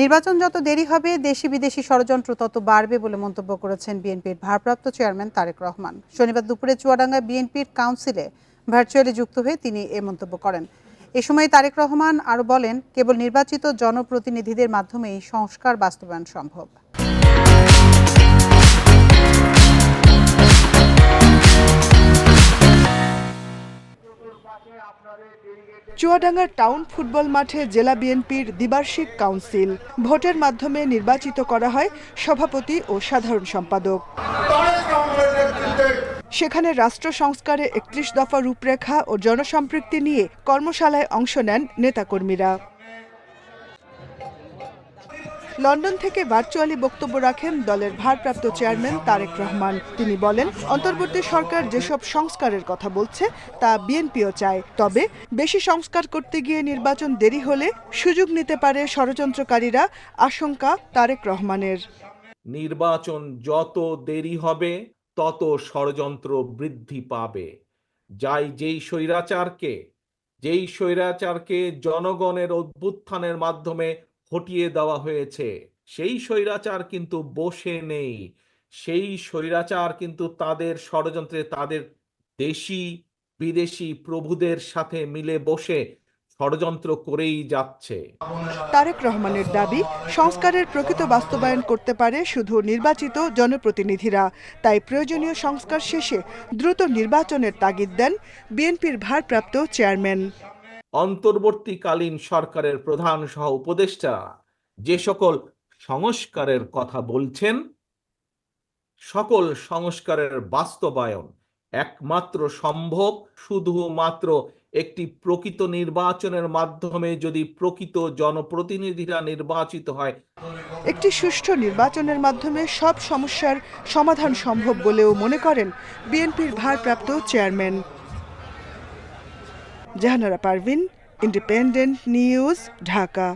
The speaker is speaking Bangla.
নির্বাচন যত দেরি হবে, দেশি বিদেশি ষড়যন্ত্র তত বাড়বে বলে মন্তব্য করেছেন বিএনপির ভারপ্রাপ্ত চেয়ারম্যান তারেক রহমান। শনিবার দুপুরে চুয়াডাঙ্গা বিএনপির কাউন্সিলে ভার্চুয়ালি যুক্ত হয়ে তিনি এ মন্তব্য করেন। এ সময় তারেক রহমান আরও বলেন, কেবল নির্বাচিত জনপ্রতিনিধিদের মাধ্যমেই সংস্কার বাস্তবায়ন সম্ভব। চুয়াডাঙ্গার টাউন ফুটবল মাঠে জেলা বিএনপির দ্বিবার্ষিক কাউন্সিল। ভোটের মাধ্যমে নির্বাচিত করা হয় সভাপতি ও সাধারণ সম্পাদক। সেখানে রাষ্ট্র সংস্কারে একত্রিশ দফা রূপরেখা ও জনসম্পৃক্তি নিয়ে কর্মশালায় অংশ নেন নেতাকর্মীরা। লন্ডন থেকে ভার্চুয়ালি বক্তব্য রাখেন দলের ভারপ্রাপ্ত চেয়ারম্যান তারেক রহমান। তিনি বলেন, অন্তর্বর্তী সরকার যেসব সংস্কারের কথা বলছে, তা বিএনপিও চায়। তবে বেশি সংস্কার করতে গিয়ে নির্বাচন দেরি হলে সুযোগ নিতে পারে ষড়যন্ত্রকারীরা, আশঙ্কা তারেক রহমানের। নির্বাচন যত দেরি হবে, তত ষড়যন্ত্র বৃদ্ধি পাবে। যাই যেই স্বৈরাচারকে যেই স্বৈরাচারকে জনগণের অভ্যুত্থানের মাধ্যমে হটিয়ে দেওয়া হয়েছে। সেই স্বৈরাচার কিন্তু বসে নেই। সেই স্বৈরাচার কিন্তু তাদের ষড়যন্ত্রে, তাদের দেশি, বিদেশি প্রভুদের সাথে মিলে বসে ষড়যন্ত্র করেই যাচ্ছে। তারেক রহমানের দাবি, সংস্কারের প্রকৃত বাস্তবায়ন করতে পারে শুধু নির্বাচিত জনপ্রতিনিধিরা। তাই প্রয়োজনীয় সংস্কার শেষে দ্রুত নির্বাচনের তাগিদ দেন বিএনপির ভারপ্রাপ্ত চেয়ারম্যান। অন্তর্বর্তীকালীন সরকারের প্রধান সহ উপদেষ্টারা যে সকল সংস্কারের কথা বলছেন, সকল সংস্কারের বাস্তবায়ন একমাত্র সম্ভব। শুধুমাত্র একটি প্রকৃত নির্বাচনের মাধ্যমে যদি প্রকৃত জনপ্রতিনিধিরা নির্বাচিত হয়। একটি সুষ্ঠু নির্বাচনের মাধ্যমে সব সমস্যার সমাধান সম্ভব বলেও মনে করেন বিএনপির ভারপ্রাপ্ত chairman. Jahanara Parvin independent news Dhaka